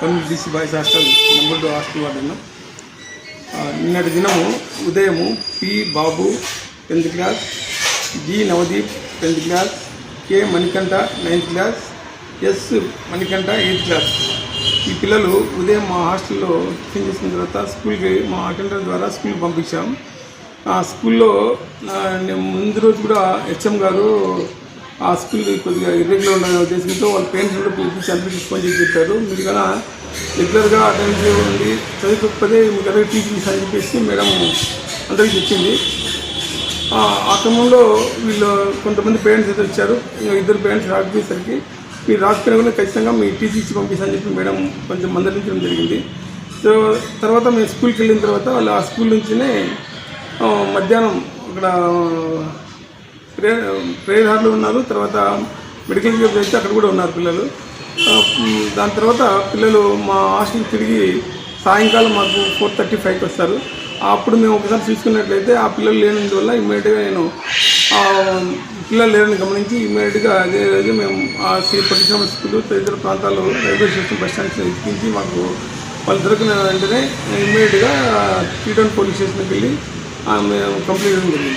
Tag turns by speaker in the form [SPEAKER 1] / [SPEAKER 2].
[SPEAKER 1] Community DC boys hostel number two hostel warden నిన్నటి దినము ఉదయము P Babu tenth class G Navdeep tenth class K Manikanta ninth class S Manikanta eighth class. ఈ పిల్లలు ఉదయం మా హాస్టల్లో టిఫిన్ చేసిన తర్వాత స్కూల్కి మా అటెండర్ ద్వారా స్కూల్కి పంపించాం. ఆ స్కూల్లో నేను ముందు రోజు కూడా హెచ్ఎం గారు ఆ స్కూల్ కొద్దిగా ఇర్రెగ్యులర్ ఉండాలనే ఉద్దేశంతో వాళ్ళ పేరెంట్స్ కూడా పిలిపించి అందరికీ ఫోన్ చేసి చెప్పారు. మీరు కన్నా రెగ్యులర్గా అటెండ్ చేయండి. చదువుకోకపోతే మీకు అలాగే టీచింగ్స్ అని చెప్పేసి మేడం అందరికీ చెప్పింది. ఆ క్రమంలో వీళ్ళు కొంతమంది పేరెంట్స్ అయితే వచ్చారు. ఇద్దరు పేరెంట్స్ రాకపోయేసరికి మీరు రాకపోయినా కూడా ఖచ్చితంగా మీ టీసీ ఇచ్చి పంపిస్తానని చెప్పి మేడం కొంచెం మందలించడం జరిగింది. సో తర్వాత మేము స్కూల్కి వెళ్ళిన తర్వాత వాళ్ళు ఆ స్కూల్ నుంచినే మధ్యాహ్నం ఇక్కడ ప్రే ప్రేయర్ ఉన్నారు తర్వాత మెడికల్ జాబ్ చేస్తే అక్కడ కూడా ఉన్నారు పిల్లలు. దాని తర్వాత పిల్లలు మా హాస్టల్ తిరిగి సాయంకాలం మాకు ఫోర్ థర్టీ ఫైవ్కి వస్తారు. అప్పుడు మేము ఒకసారి చూసుకున్నట్లయితే ఆ పిల్లలు లేనందువల్ల ఇమ్మీడియట్గా నేను పిల్లలు లేరని గమనించి ఇమ్మీడియట్గా అదే రోజు మేము ఆ శ్రీ పట్టిశ్రమ స్కూల్ తదితర ప్రాంతాల్లో రైల్వే స్టేషన్ బస్ స్టాండ్స్ ఎక్కించి మాకు వాళ్ళు దొరికిన వెంటనే ఇమ్మీడియట్గా టీటౌన్ పోలీస్ స్టేషన్కి వెళ్ళి మేము కంప్లైంట్ జరిగింది.